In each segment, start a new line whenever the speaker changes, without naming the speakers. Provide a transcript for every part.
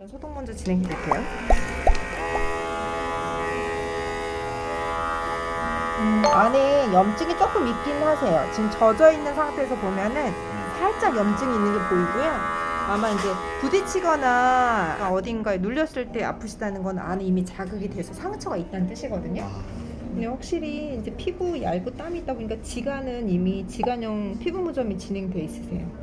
일단 소독 먼저 진행해 볼게요. 음, 안에 염증이 조금 있긴 하세요. 지금 젖어 있는 상태에서 보면은 살짝 염증이 있는 게 보이고요. 아마 이제 부딪히거나 어딘가에 눌렸을 때 아프시다는 건 안에 이미 자극이 돼서 상처가 있다는 뜻이거든요. 근데 확실히 이제 피부 얇고 땀이 있다 보니까 지간은 이미 지간형 피부 무좀이 진행돼 있으세요.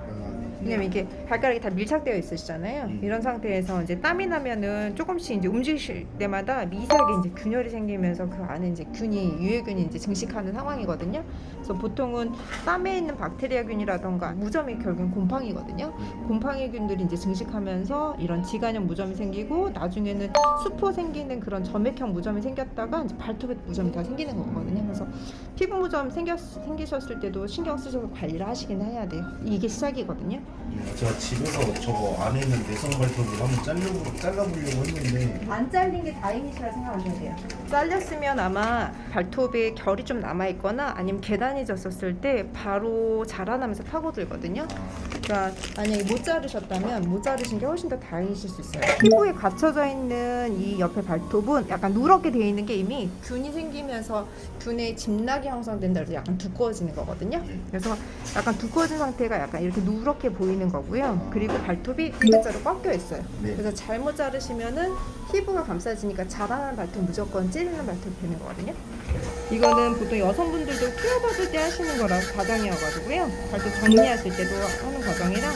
왜냐면 이게 발가락이 다 밀착되어 있으시잖아요.
음.
이런 상태에서 이제 땀이 나면은 조금씩 이제 움직이실 때마다 미세하게 이제 균열이 생기면서 그 안에 이제 균이 유해균이 이제 증식하는 상황이거든요. 그래서 보통은 땀에 있는 박테리아균이라던가 무점이 결국엔 곰팡이거든요. 곰팡이균들이 이제 증식하면서 이런 지간형 무점이 생기고 나중에는 수포 생기는 그런 점액형 무점이 생겼다가 이제 발톱에 무점이 다 생기는 거거든요. 그래서 피부 무점 생겼, 생기셨을 때도 신경 쓰셔서 관리를 하시긴 해야 돼요. 이게 시작이거든요.
제가 집에서 저거 안에 있는 내성 발톱을 한번 잘려 잘라보려고 했는데
안 잘린 게 다행이시라 생각하셔야 돼요. 잘렸으면 아마 발톱에 결이 좀 남아 있거나 아니면 계단이 졌었을 때 바로 자라나면서 파고들거든요. 그러니까 만약에 못 자르셨다면 못 자르신 게 훨씬 더 다행이실 수 있어요. 피부에 갇혀져 있는 이 옆에 발톱은 약간 누렇게 되어 있는 게 이미 균이 생기면서 균의 집락이 형성된다 해서 약간 두꺼워지는 거거든요. 그래서 약간 두꺼워진 상태가 약간 이렇게 누렇게 보이는 거고요. 그리고 발톱이 X자로 꺾여 있어요.
네.
그래서 잘못 자르시면은 피부가 감싸지니까 자라나는 발톱 무조건 찌르는 발톱이 되는 거거든요. 이거는 보통 여성분들도 받을 때 하시는 거라 과정이어가지고요. 발톱 정리하실 때도 하는 과정이랑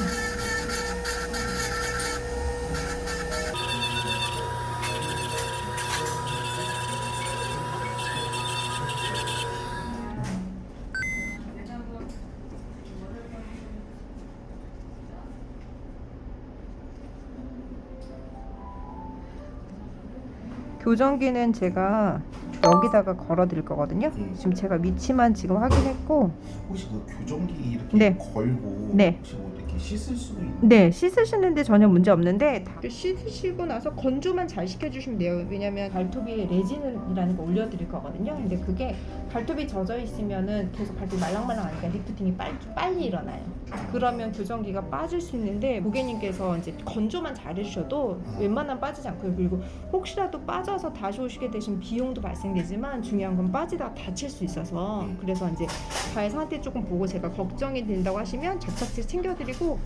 교정기는 제가 여기다가 걸어 드릴 거거든요.
음.
지금 제가 위치만 지금 확인했고
혹시 그 교정기 이렇게
네.
걸고
네.
혹시 뭐 씻을 수 있는
네, 씻으시는데 전혀 문제 없는데 다 씻으시고 나서 건조만 잘 시켜주시면 돼요. 왜냐면 발톱에 레진이라는 거 올려드릴 거거든요. 근데 그게 발톱이 젖어 있으면은 계속 발톱 말랑말랑하니까 리프팅이 빨리, 빨리 일어나요. 그러면 교정기가 빠질 수 있는데 고객님께서 이제 건조만 잘 해주셔도 웬만하면 빠지지 않고요. 그리고 혹시라도 빠져서 다시 오시게 되시면 비용도 발생되지만 중요한 건 빠지다가 다칠 수 있어서 그래서 이제 발 상태 조금 보고 제가 걱정이 된다고 하시면 접착제 챙겨드리고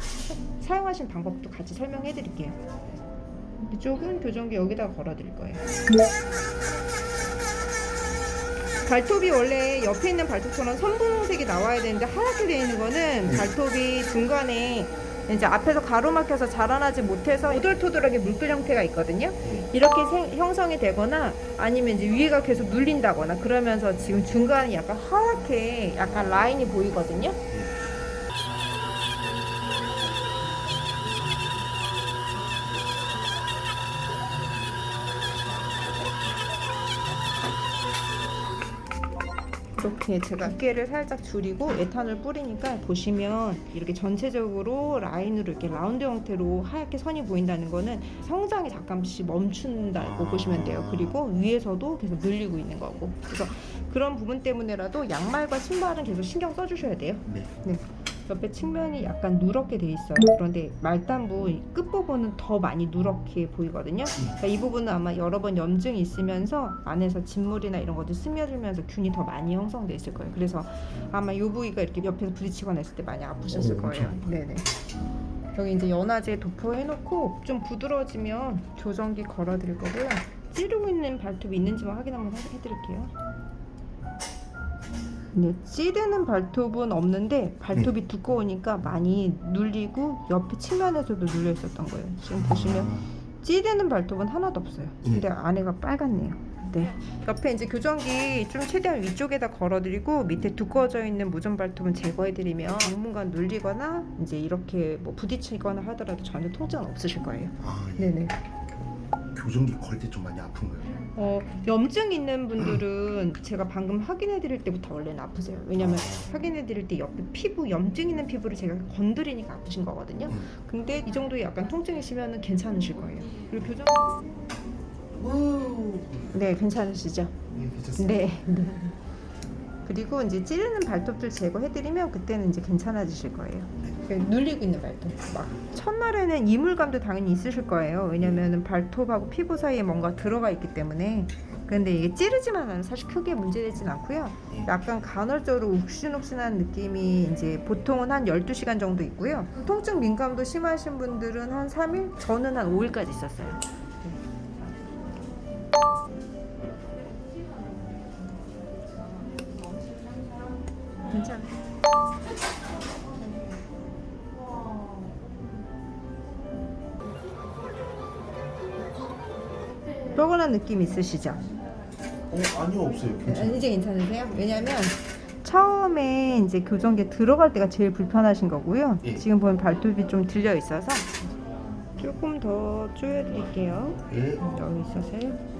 사용하시는 방법도 같이 설명해 드릴게요. 이쪽은 교정기 여기다가 걸어 드릴 거예요. 발톱이 원래 옆에 있는 발톱처럼 선분홍색이 나와야 되는데 하얗게 되어 있는 거는 발톱이 중간에 이제 앞에서 가로막혀서 자라나지 못해서 오돌토돌하게 물결 형태가 있거든요. 이렇게 생- 형성이 되거나 아니면 이제 위에가 계속 눌린다거나 그러면서 지금 중간이 약간 하얗게 약간 라인이 보이거든요. 이렇게 제가 두께를 살짝 줄이고 에탄올 뿌리니까 보시면 이렇게 전체적으로 라인으로 이렇게 라운드 형태로 하얗게 선이 보인다는 거는 성장이 잠깐씩 멈춘다고 보시면 돼요. 그리고 위에서도 계속 늘리고 있는 거고. 그래서 그런 부분 때문에라도 양말과 신발은 계속 신경 써주셔야 돼요.
네.
옆에 측면이 약간 누렇게 돼 있어요. 그런데 말단부 이 끝부분은 더 많이 누렇게 보이거든요. 그러니까 이 부분은 아마 여러 번 염증이 있으면서 안에서 진물이나 이런 것들 스며들면서 균이 더 많이 형성돼 있을 거예요. 그래서 아마 이 부위가 이렇게 옆에서 부딪히거나 했을 때 많이 아프셨을
오,
거예요.
엄청
네네. 여기 이제 연화제 도포해놓고 좀 부드러워지면 교정기 걸어드릴 거고요. 찌르고 있는 발톱이 있는지만 확인 한번 해- 해드릴게요. 네, 찌르는 발톱은 없는데 발톱이 두꺼우니까 많이 눌리고 옆에 측면에서도 눌려 있었던 거예요. 지금 보시면 찌르는 발톱은 하나도 없어요. 근데 안에가 빨갛네요. 네. 옆에 이제 교정기 좀 최대한 위쪽에다 걸어드리고 밑에 두꺼워져 있는 무좀 발톱은 제거해드리면 당분간 눌리거나 이제 이렇게 뭐 부딪히거나 하더라도 전혀 통증은 없으실 거예요.
아, 예.
네네.
교정기 걸 때 좀 많이 아픈 거예요.
어, 염증 있는 분들은 제가 방금 확인해 드릴 때부터 원래는 아프세요. 왜냐면 확인해 드릴 때 옆에 피부 염증 있는 피부를 제가 건드리니까 아프신 거거든요.
음.
근데 이 정도의 약간 통증이시면 괜찮으실 거예요. 그리고 교정
우.
네, 괜찮으시죠?
예, 괜찮습니다.
네. 네. 그리고 이제 찌르는 발톱들 제거해 드리면 그때는 이제 괜찮아지실 거예요. 이렇게 눌리고 있는 발톱. 막 첫날에는 이물감도 당연히 있으실 거예요. 왜냐면은 발톱하고 피부 사이에 뭔가 들어가 있기 때문에. 근데 이게 찌르지만 하면 사실 크게 문제되진 않고요. 약간 간헐적으로 욱신욱신한 느낌이 이제 보통은 한 12시간 정도 있고요. 통증 민감도 심하신 분들은 한 3일, 저는 한 5일까지 있었어요. 괜찮아. 뻐근한 느낌 있으시죠?
어 아니요 없어요. 괜찮아요.
이제 괜찮으세요? 왜냐면 처음에 이제 교정기 들어갈 때가 제일 불편하신 거고요.
예.
지금 보면 발톱이 좀 들려 있어서 조금 더 조여드릴게요.
예.
여기 있어서요.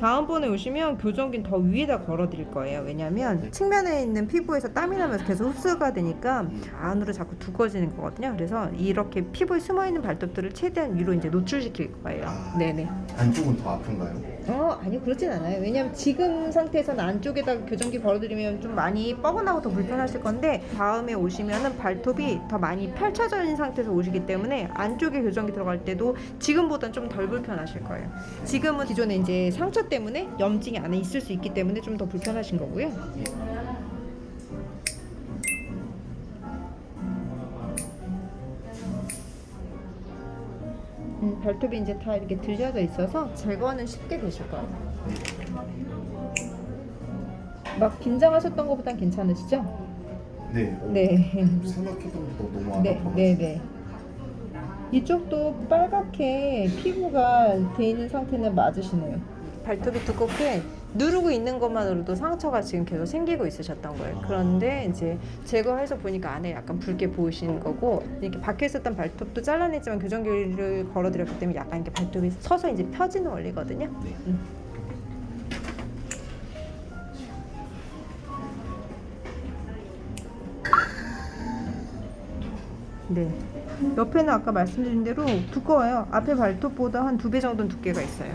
다음번에 오시면 교정기는 더 위에다 걸어드릴 거예요. 왜냐면
네.
측면에 있는 피부에서 땀이 나면서 계속 흡수가 되니까 안으로 자꾸 두꺼워지는 거거든요. 그래서 이렇게 피부에 숨어 있는 발톱들을 최대한 위로 이제 노출시킬 거예요.
아.
네네.
안쪽은 더 아픈가요?
어 아니요 그렇진 않아요 왜냐면 지금 상태에서는 안쪽에다가 교정기 걸어드리면 좀 많이 뻐근하고 더 불편하실 건데 다음에 오시면은 발톱이 더 많이 펼쳐져 있는 상태에서 오시기 때문에 안쪽에 교정기 들어갈 때도 지금보단 좀 덜 불편하실 거예요 지금은 기존에 이제 상처 때문에 염증이 안에 있을 수 있기 때문에 좀 더 불편하신 거고요 음, 발톱이 이제 다 이렇게 들려져 있어서 제거는 쉽게 되실 거예요. 막 긴장하셨던 것보단 괜찮으시죠?
네. 어,
네.
생각했던 것보다 너무 안
네,
아파요.
네, 네. 이쪽도 빨갛게 피부가 돼 있는 상태는 맞으시네요. 발톱이 두껍게 누르고 있는 것만으로도 상처가 지금 계속 생기고 있으셨던 거예요. 그런데 이제 제거해서 보니까 안에 약간 붉게 보이시는 거고 이렇게 박혀 있었던 발톱도 잘라냈지만 교정기를 걸어드렸기 때문에 약간 이렇게 발톱이 서서 이제 펴지는 원리거든요.
네.
음. 네. 옆에는 아까 말씀드린 대로 두꺼워요. 앞에 발톱보다 한 두 배 정도는 두께가 있어요.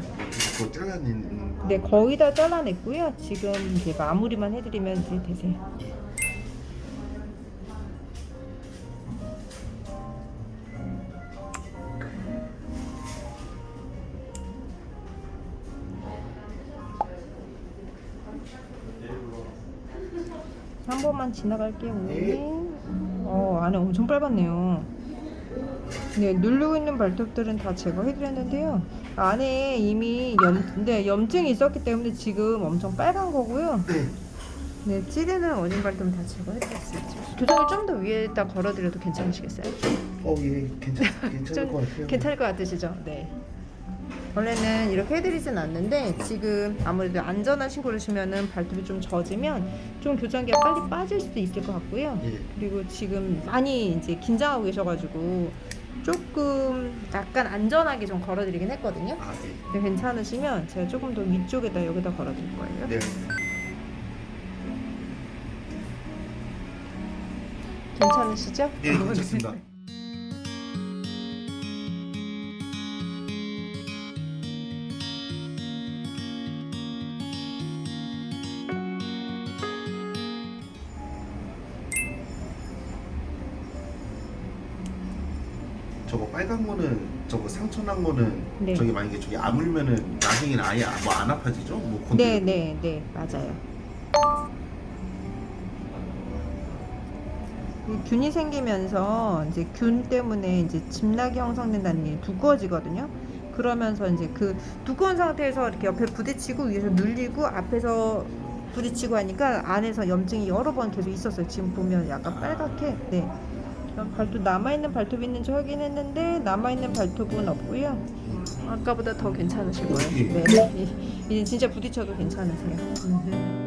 그거 잘라내는 거.
네, 거의 다 잘라냈고요. 지금 이제 마무리만 해드리면 이제 되세요. 한 번만 지나갈게요.
네.
어, 안에 엄청 빨갛네요. 네, 누르고 있는 발톱들은 다 제거해드렸는데요. 안에 이미 염, 네, 염증이 있었기 때문에 지금 엄청 빨간 거고요.
네.
네, 찌르는 어린 발톱은 다 제거해드렸어요. 교정을 좀 더 위에다 걸어드려도 괜찮으시겠어요?
어, 예. 괜찮 괜찮을 좀것 같아요.
괜찮을 것 같으시죠? 네. 원래는 이렇게 해드리진 않는데 지금 아무래도 안전한 신고를 신으면은 발톱이 좀 젖으면 좀 교정기가 빨리 빠질 수도 있을 것 같고요.
예.
그리고 지금 많이 이제 긴장하고 계셔가지고 조금 약간 안전하게 좀 걸어드리긴 했거든요.
아, 네.
근데 괜찮으시면 제가 조금 더 위쪽에다 여기다 걸어드릴 거예요.
네.
괜찮으시죠?
네, 괜찮습니다. 빨간 거는 저거 상처 난 거는
네.
저기 만약에 저기 아물면은 나중에는 아예 뭐 안 아파지죠? 뭐 건드려-
네, 네, 네, 맞아요. 이 균이 생기면서 이제 균 때문에 이제 집락이 형성된다는 게 두꺼워지거든요. 그러면서 이제 그 두꺼운 상태에서 이렇게 옆에 부딪히고 위에서 눌리고 앞에서 부딪히고 하니까 안에서 염증이 여러 번 계속 있었어요. 지금 보면 약간 빨갛게. 네. 그럼 발톱 남아있는 발톱이 있는지 확인했는데 남아있는 발톱은 없고요. 아까보다 더 괜찮으실 거예요.
예.
네. 이- 이제 진짜 부딪혀도 괜찮으세요.